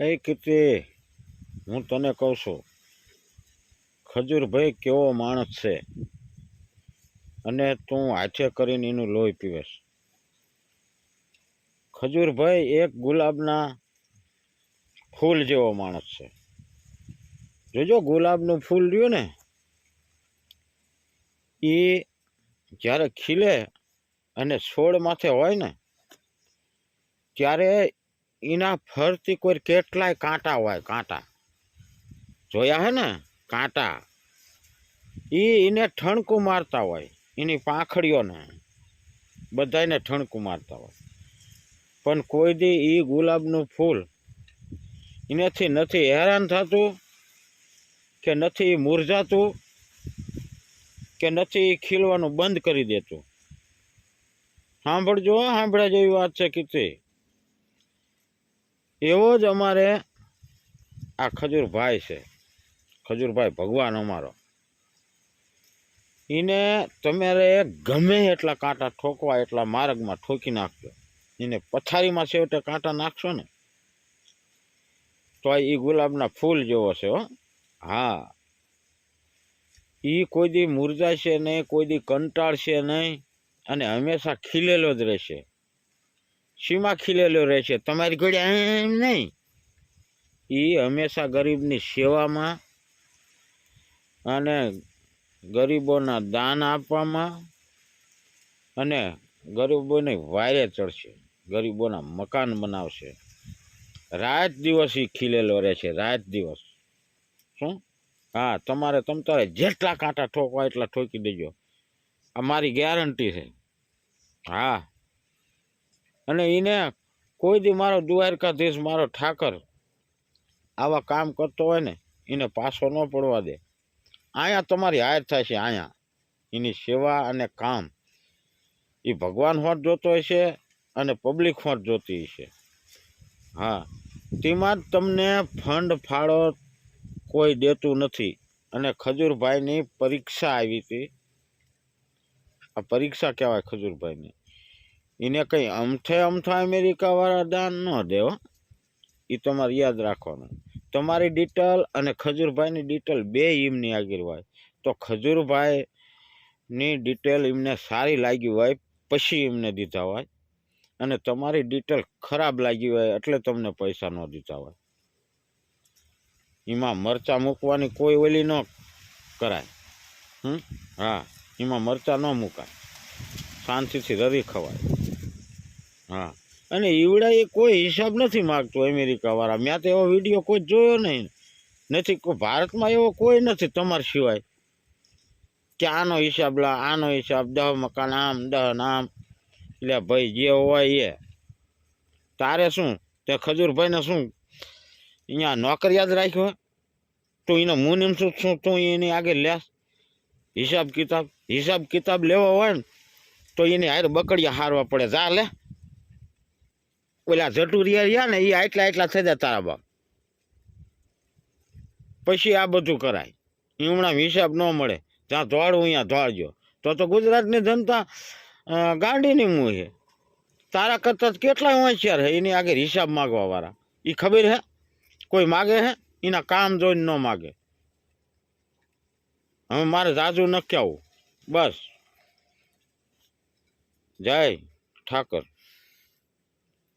એ કીર્તિ? હું તને કહું છું, ખજૂરભાઈ કેવો માણસ છે અને તું હાથે કરીને એનું લોહી પીવેશ ખજૂરભાઈ એક ગુલાબના ફૂલ જેવો માણસ છે. જોજો ગુલાબનું ફૂલ રહ્યું ને, એ જ્યારે ખીલે અને છોડ માથે હોય ને, ત્યારે એના ફરતી કોઈ કેટલાય કાંટા હોય, કાંટા. જોયા હે ને? કાંટા. એ એને ઠણકું મારતા હોય, એની પાંખડીઓને. બધાને ઠણકું મારતા હોય. પણ કોઈ દી એ ગુલાબનું ફૂલ એનાથી નથી હેરાન થતું કે નથી મુરઝાતું કે નથી ખીલવાનું બંધ કરી દેતું? સાંભળજો સાંભળ્યા જેવી વાત છે કીધી એવો જ અમારે આ ખજૂરભાઈ છે. ખજૂરભાઈ ભગવાન અમારો. એને તમારે ગમે એટલા કાંટા ઠોકવા એટલા માર્ગમાં ઠોકી નાખજો. એને પથારીમાં છેવટે કાંટા નાખશો ને, તો એ ગુલાબના ફૂલ જેવો છે હો. હા. એ કોઈ દી મુરજાશે નહીં, કોઈ દી કંટાળશે નહીં, અને હંમેશા ખીલેલો જ રહેશે. શીમાં ખીલેલો રહેશે તમારી ઘોડે એમ નહીં. એ હંમેશા ગરીબની સેવામાં અને ગરીબોના દાન આપવામાં અને ગરીબોને વાયરે ચડશે. ગરીબોના મકાન બનાવશે. રાત દિવસ એ ખીલેલો રહેશે રાત દિવસ. શું? હા, તમારે તમ તારે જેટલા કાંટા ઠોકવા એટલા ઠોકી દેજો. આ મારી ગેરંટી છે. હા. અને એને કોઈ દી મારો દ્વારકાધીશ, મારો ઠાકર આવા કામ કરતો હોય ને એને પાછો ન પડવા દે. અહીંયા તમારી હાર છે, અહીંયા. એની સેવા અને કામ એ ભગવાન હોટ જોતો હશે અને પબ્લિક હોટ જોતી હશે. હા, તેમાં જ તમને ફંડ ફાળો કોઈ દેતું નથી. અને ખજૂરભાઈની પરીક્ષા આવી હતી. આ પરીક્ષા કહેવાય ખજૂરભાઈની. એને કંઈ અમથે અમથા અમેરિકાવાળા દાન ન દે હો. એ તમારે યાદ રાખવાનું. તમારી ડિટેલ અને ખજૂરભાઈની ડિટેલ બે એમની આગળ હોય. તો ખજૂરભાઈની ડિટેલ એમને સારી લાગી હોય, પછી એમને દીધા હોય. અને તમારી ડિટેલ ખરાબ લાગી હોય એટલે તમને પૈસા ન દીધા હોય. એમાં મરચાં મૂકવાની કોઈ ઓલી ન કરાય. હા, એમાં મરચાં ન મૂકાય. શાંતિથી રરી ખવાય. હા. અને ઈવડા એ કોઈ હિસાબ નથી માગતો અમેરિકાવાળા. મેં તો એવો વીડિયો કોઈ જોયો નહીં. નથી ભારતમાં એવો કોઈ નથી તમારા સિવાય. કે આનો હિસાબ લા, આનો હિસાબ, દહ મકાન આમ, દહ આમ. એટલે ભાઈ જે હોય એ. તારે શું? તે ખજૂરભાઈને શું? અહીંયા નોકરિયાત રાખ્યો? તો એનો મુનિમ શું શું તું એની આગળ લેસ હિસાબ કિતાબ હિસાબ કિતાબ લેવો હોય ને, તો એની હારે બકડિયા હારવા પડે. જા લે. ઓલા જટુરિયા રહ્યા ને એ આટલા આટલા થઈ જાય તારા બાપ. પછી આ બધું કરાય. હમણાં હિસાબ ન મળે. જ્યાં દોડવું અહીંયા ધોળજો. તો તો ગુજરાતની જનતા ગાંડીની મું છે તારા કરતાં કેટલાય હોશિયાર છે એની આગળ હિસાબ માગવા વાળા એ ખબર હે? કોઈ માગે હે? એના કામ જોઈને ન માગે. હવે મારે જાજુ નક્કી આવું. બસ. જય ઠાકર.